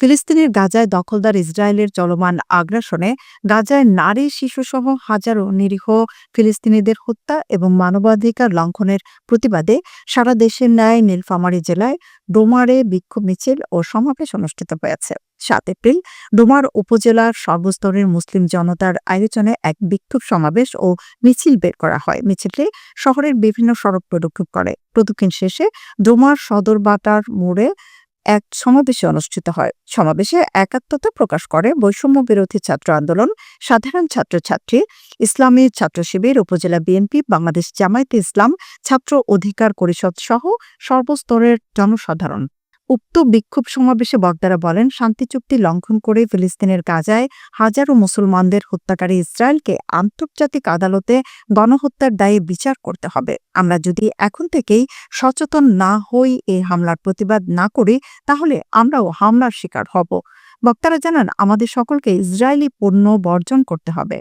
ফিলিস্তিনের গাজায় দখলদার ইসরায়েলের চলমান আগ্রাসনে গাজায় নারী, শিশুসহ হাজারো নিরীহ ফিলিস্তিনিদের হত্যা এবং মানবাধিকার লঙ্ঘনের প্রতিবাদে সারা দেশের ন্যায় নীলফামারী জেলায় ডোমারে বিক্ষোভ মিছিল ও সমাবেশ অনুষ্ঠিত হয়েছে। সাত এপ্রিল, ডোমার উপজেলার সর্বস্তরের মুসলিম জনতার আয়োজনে এক বিক্ষোভ সমাবেশ ও মিছিল বের করা হয়। মিছিলটি শহরের বিভিন্ন সড়ক প্রদক্ষিণ করে। প্রদক্ষিণ শেষে ডোমার সদর বাটার মোড়ে এক সমাবেশে অনুষ্ঠিত হয়। সমাবেশে একাত্মতা প্রকাশ করে বৈষম্য বিরোধী ছাত্র আন্দোলন, সাধারণ ছাত্রছাত্রী, ইসলামী ছাত্র শিবির উপজেলা বিএনপি, বাংলাদেশ জামায়াতে ইসলাম, ছাত্র অধিকার পরিষদ সহ সর্বস্তরের জনসাধারণ। উক্ত বিক্ষোভ সমাবেশে বক্তারা বলেন, শান্তি চুক্তি লঙ্ঘন করে ফিলিস্তিনের গাজায় হাজারো মুসলমানদের হত্যাকারী ইসরায়েলকে আন্তর্জাতিক আদালতে গণহত্যার দায়ে বিচার করতে হবে। আমরা যদি এখন থেকেই সচেতন না হই এই হামলার প্রতিবাদ না করি, তাহলে আমরাও হামলার শিকার হব। বক্তারা জানান, আমাদের সকলকে ইসরায়েলি পণ্য বর্জন করতে হবে।